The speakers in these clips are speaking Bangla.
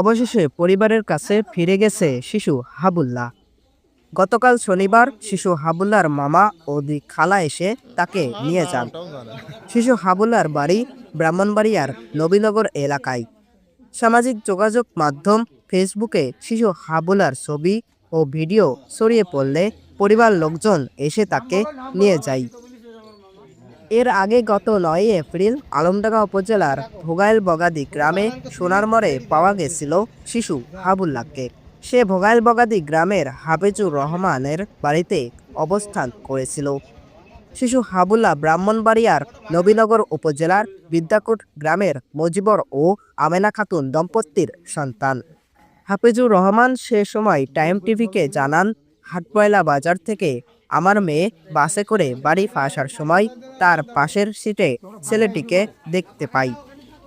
অবশেষে পরিবারের কাছে ফিরে গেছে শিশু হাবুল্লাহ। গতকাল শনিবার শিশু হাবুল্লার মামা ও দুই খালা এসে তাকে নিয়ে যান। শিশু হাবুল্লার বাড়ি ব্রাহ্মণবাড়িয়ার নবীনগর এলাকায়। সামাজিক যোগাযোগ মাধ্যম ফেসবুকে শিশু হাবুলার ছবি ও ভিডিও ছড়িয়ে পড়লে পরিবার লোকজন এসে তাকে নিয়ে যায়। এর আগে গত নয় এপ্রিল আলমডাঙ্গা উপজেলার ভোগাইল বগাদি গ্রামে সোনার মরে পাওয়া গেছিল শিশু হাবুল্লাহকে। সে ভোগাইল বগাদি গ্রামের হাফিজুর রহমানের বাড়িতে অবস্থান করেছিল। শিশু হাবুল্লাহ ব্রাহ্মণবাড়িয়ার নবীনগর উপজেলার বিদ্যাকুট গ্রামের মজিবর ও আমেনা খাতুন দম্পতির সন্তান। হাফিজুর রহমান সে সময় টাইম টিভিকে জানান, হাটপয়লা বাজার থেকে আমার মেয়ে বাসে করে বাড়ি আসার সময় তার পাশের সিটে ছেলেটিকে দেখতে পাই।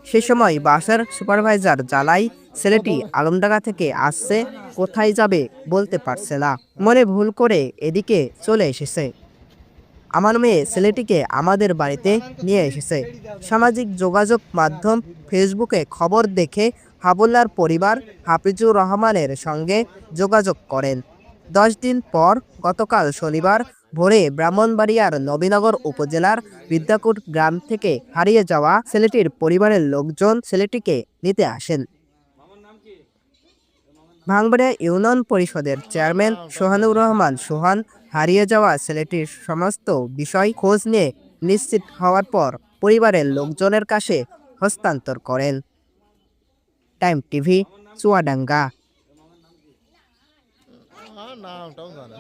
সে সময় বাসের সুপারভাইজার জ্বালাই ছেলেটি আলমডাঙ্গা থেকে আসছে, কোথায় যাবে বলতে পারছে না। মনে ভুল করে এদিকে চলে এসেছে। আমার মেয়ে ছেলেটিকে আমাদের বাড়িতে নিয়ে এসেছে। সামাজিক যোগাযোগ মাধ্যম, ফেসবুকে খবর দেখে হাবুল্লার পরিবার হাফিজুর রহমানের সঙ্গে যোগাযোগ করেন। দশ দিন পর গতকাল শনিবার ভোরে ব্রাহ্মণবাড়িয়ার নবীনগর উপজেলার বিদ্যাকুট গ্রাম থেকে হারিয়ে যাওয়া ছেলেটির পরিবারের লোকজন ছেলেটিকে নিতে আসেন। ভাঙবাড়িয়া ইউনিয়ন পরিষদের চেয়ারম্যান সোহানুর রহমান সোহান হারিয়ে যাওয়া ছেলেটির সমস্ত বিষয় খোঁজ নিয়ে নিশ্চিত হওয়ার পর পরিবারের লোকজনের কাছে হস্তান্তর করেন। Time TV, Chuadanga. ਹਾਂ ਨਾ ਹਟਾਉਂਦਾ ਨਾ